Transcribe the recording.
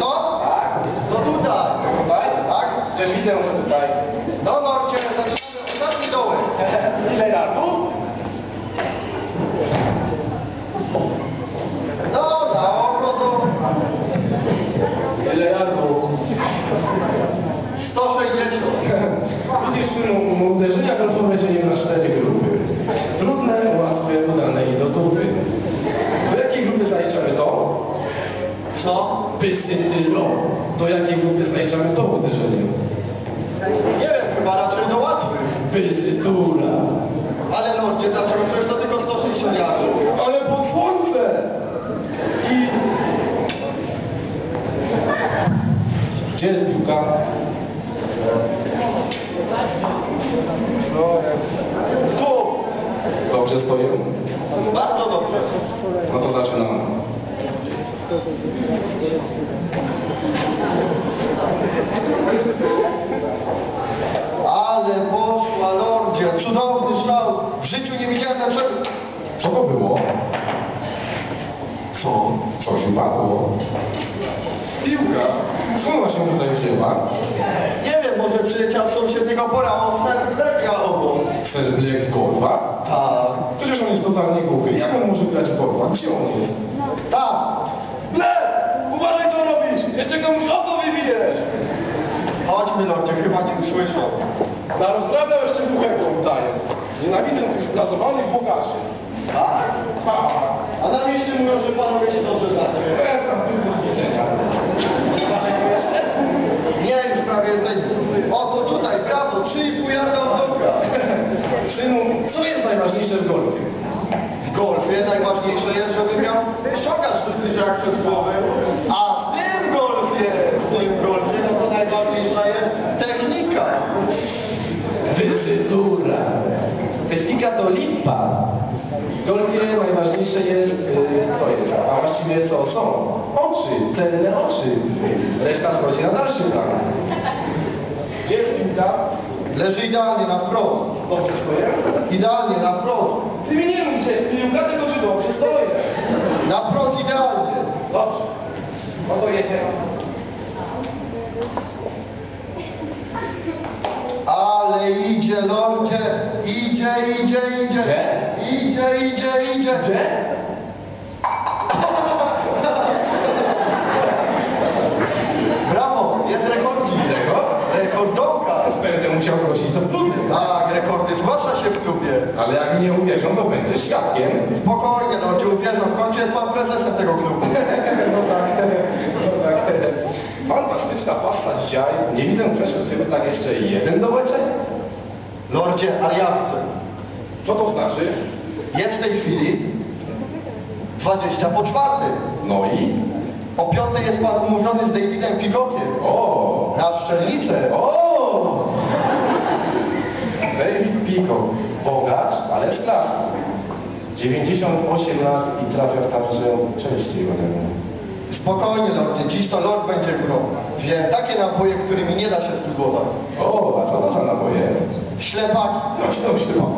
No? Tak? Przecież widzę, że tutaj. No Lordzie, zaczynamy ostatni dołek. Ile lat? No, na oko to Ile yardów? 160. Widzisz, no, uderzenia golfowe dzielimy na cztery grupy. Trudne, łatwe, udane i do dupy. Do jakiej grupy zaliczamy to? Co? Pystytylo. Do jakiej grupy zaliczamy to uderzenie? Nie wiem, chyba raczej do łatwych. Pystytura. Ale Lordzie, dlaczego? Przecież to tylko 160 yardów. Ale pod słońce! I... Gdzie jest piłka? Tu! Dobrze stoję? Bardzo dobrze. No to zaczynamy. Ale poszła Lordzie, cudowny strzał. W życiu nie widziałem lepszego. Co to było? Co? Coś upadło. Piłka? Skąd się tutaj wzięła? Nie wiem, może przyleciał z sąsiedniego pora o obok. Ten bieg golfa? Tak. Przecież on jest totalnie głuchy. Jak on może grać golfa? Gdzie on jest? Tak. Le! Uważaj co robić! Jeszcze komuś oko wybijesz! Chodźmy Lordzie, chyba nie usłyszą. Na rozprawę jeszcze głuchego udaję. Nienawidzę tych sprazowanych bogaczy. Tak? Tak. A na mieście mówią, że panowie się dobrze znacie. Ja tam tylko zniszczenia. Daleko jeszcze? Nie, już prawie jesteś. Oto tutaj, brawo, 3,5 yarda od domka. Synu, co jest najważniejsze w golfie? W golfie najważniejsze jest, żeby miał ściągać jak przez głowę. A w tym golfie, w tym golfie, no to najważniejsza jest technika. Pytytura. Technika to lipa. W golfie najważniejsze jest, co jest, a właściwie co są? Oczy, cenne oczy. Reszta schodzi na dalszy plan. Gdzie jest? Leży idealnie na wprost. Dobrze stoję? Idealnie na wprost. Ty mi nie mów, gdzie jest piłka, tylko że dobrze stoję. Na wprost idealnie. Dobrze. To jedziemy. Ale idzie Lordzie, idzie, idzie, idzie. Gdzie? Idzie, idzie, idzie. Gdzie? Ale jak nie uwierzą, to będzie świadkiem. Spokojnie, Lordzie, uwierzę, w końcu jest pan prezesem tego klubu. No tak, no tak. Fantastyczna pasta dzisiaj. Nie widzę przeszkód, tak jeszcze jeden dołeczek. Lordzie, ale ja chcę. Co to znaczy? Jest w tej chwili 20 po czwarty. No i? O piątej jest pan umówiony z Davidem Pigokiem O! na szczelnicę. O! David Pico. Bogacz, ale z klasy. 98 lat i trafia w także częściej ode mnie. Spokojnie, Lordzie, dziś to Lord będzie grał. Wziąłem takie napoje, którymi nie da się spróbować. O, a co to za naboje? Ślepaki. Coś tam ma.